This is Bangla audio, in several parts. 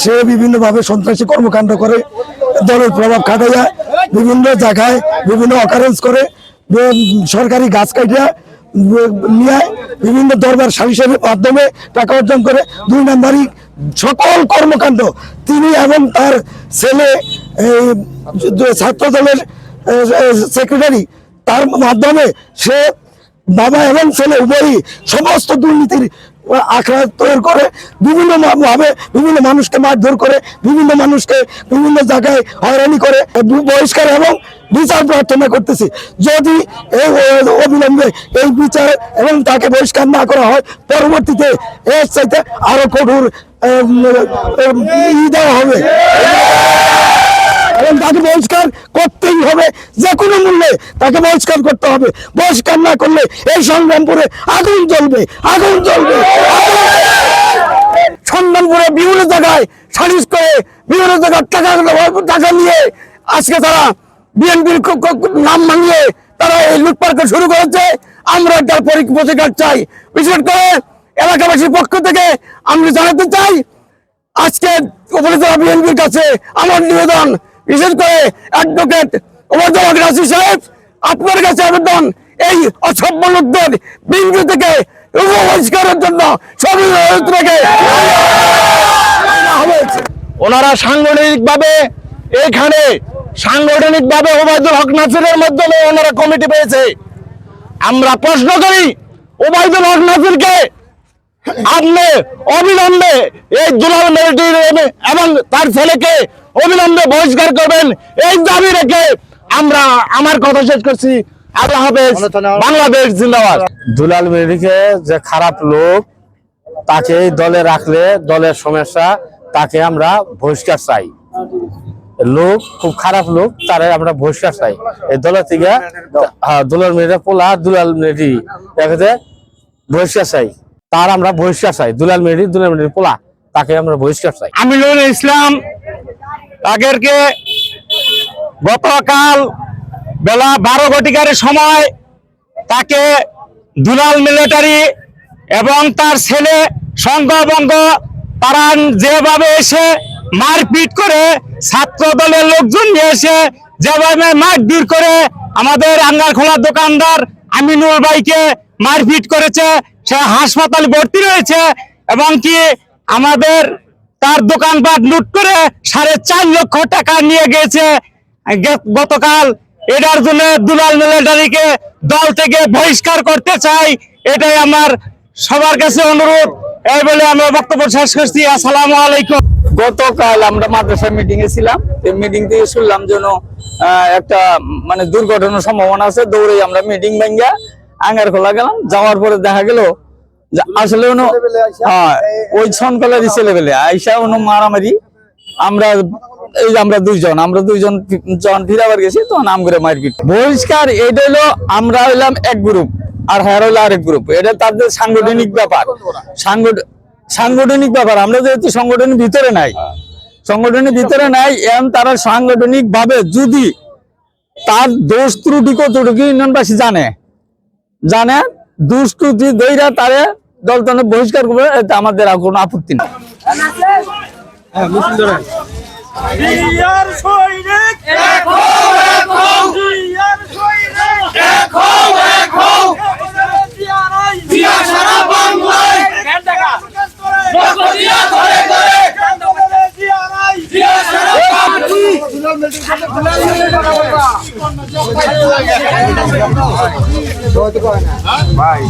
সে বিভিন্নভাবে সন্ত্রাসী কর্মকাণ্ড করে, দলের প্রভাব খাটাইয়া বিভিন্ন জায়গায় বিভিন্ন অকারেন্স করে সরকারি গাছ কাটিয়া নিয়ে বিভিন্ন দরবার সালিসের মাধ্যমে টাকা অর্জন করে দুই নম্বরই সকল কর্মকাণ্ড তিনি এবং তার ছেলে ছাত্র দলের সেক্রেটারি তার মাধ্যমে সে বাবা এবং ছেলে উভয়ই সমস্ত দুর্নীতির আখড়া তৈরি করে, বিভিন্ন ভাবে বিভিন্ন মানুষকে মারধর করে, বিভিন্ন মানুষকে বিভিন্ন জায়গায় হয়রানি করে, বহিষ্কার এবং বিচার প্রার্থনা করতেছি। যদি এই অবিলম্বে এই বিচার এবং তাকে বহিষ্কার না করা হয়, পরবর্তীতে এর চাইতে আরও কঠোর দেওয়া হবে। এবং তাকে বহিষ্কার করতেই হবে, যে কোনো মূল্যে তাকে বহিষ্কার করতে হবে। বহিষ্কার না করলে এই সংগ্রামপুরে আগুন জ্বলবে আগুন জ্বলবে সংগ্রামপুরে বিভিন্ন জায়গায় সালিশ করে, বিভিন্ন জায়গায় টাকা টাকা নিয়ে আজকে তারা বিএনপির নাম ভাঙিয়ে তারা এই লুটপাটকে শুরু করেছে। আমরা পরি- প্রতিকার চাই। বিশেষ করে এলাকাবাসীর পক্ষ থেকে আমরা জানাতে চাই, আজকে উপজেলা বিএনপির কাছে আমার নিবেদন, বিশেষ করে অ্যাডভোকেট ওমরজামান রাসি সাহেব, আপনার কাছে আবেদন, এই অসভ্য লোকদের বিএনপি থেকে বহিষ্কারের জন্য ওনারা সাংগঠনিকভাবে এখানে সাংগঠনিকভাবে ওবায়দুল হক নাসিরের মাধ্যমে ওনারা কমিটি পেয়েছে। আমরা প্রশ্ন করি ওবায়দুল হক নাসিরকে আপনি অবিলম্বে এই দুলাল মেয়েটির এবং তার ছেলেকে অবিলম্বে বহিষ্কার করবেন এই দাবি রেখে আমরা আমার কথা শেষ করছি। আল্লাহ হাফেজ বাংলাদেশ জিন্দাবাদ। দুলাল মেরিকে যে খারাপ লোক তাকে এই দলে রাখলে দলের সমস্যা তাকে আমরা বহিষ্কার চাই। লোক খুব খারাপ লোক তারে আমরা বহিষ্কার চাই। এই দলের থেকে হ্যাঁ, দুলাল মেয়েরা পোলা দুলাল মেয়েটি এখানে বহিষ্কার চাই। তার আমরা বহিষ্কার চাই দুলাল মেয়েটি দুলাল মেয়েটি পোলা তাকে আমরা বহিষ্কার চাই। আমিনুল ইসলাম তাদেরকে গতকাল বেলা বারো ঘটিকার সময় তাকে দুলাল মিলিটারি এবং তার ছেলে সঙ্গবঙ্গ তারা যেভাবে এসে মারপিট করে ছাত্র দলের লোকজন নিয়ে এসে যেভাবে মারপিট করে আমাদের আঙ্গার খোলা দোকানদার আমিনুল ভাইকে মারপিট করেছে, সে হাসপাতালে ভর্তি রয়েছে এবং কি আমাদের তার দোকানপাট লুট করে সাড়ে চার লক্ষ টাকা নিয়ে গেছে। গতকাল এটার জন্য দুলাল মিলিটারিকে দল থেকে বহিষ্কার করতে চাই, এটাই আমার সবার কাছে অনুরোধ। এই বলে আমি বক্তব্য শেষ করছি। আসসালামু আলাইকুম। গতকাল আমরা মাদ্রাসা মিটিং এ ছিলাম মিটিং থেকে শুনলাম যেন একটা মানে দুর্ঘটনার সম্ভাবনা আছে। দৌড়ে আমরা মিটিং ভাঙ্গা আঙ্গার খোলা গেলাম। যাওয়ার পরে দেখা গেল আসলে হ্যাঁ ওই ছনকলারই ছেলেবেলে আইসা উনো মারামারি। আমরা, এই আমরা দুইজন আমরা দুইজন যখন ফিরাবার গেছি, তখন আম করে মারপিট বহিষ্কার এটা হলো আমরা হইলাম এক গ্রুপ আর হ্যার হলো আরেক গ্রুপ এটা তাদের সাংগঠনিক ব্যাপার। সাংগঠনিক সাংগঠনিক ব্যাপার আমরা যেহেতু সংগঠনের ভিতরে নাই। হ্যাঁ। সংগঠনের ভিতরে নাই এম তারা সাংগঠনিক ভাবে যদি তার দোষ ত্রুটি কতটুকু ইউনিয়নবাসী জানে। জানে দুষ্কৃতি দইরা তারে দলতনে বহিষ্কার করবে এতে আমাদের আর কোনো আপত্তি নেই। হ্যাঁ মুসলিম ভাই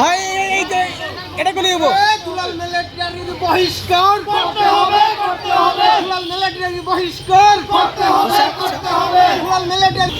হাই এটা করে দেবো বহিষ্কার করতে হবে করতে বহিষ্কার করতে হবে। করতে হবে। দুলাল মিলিটারি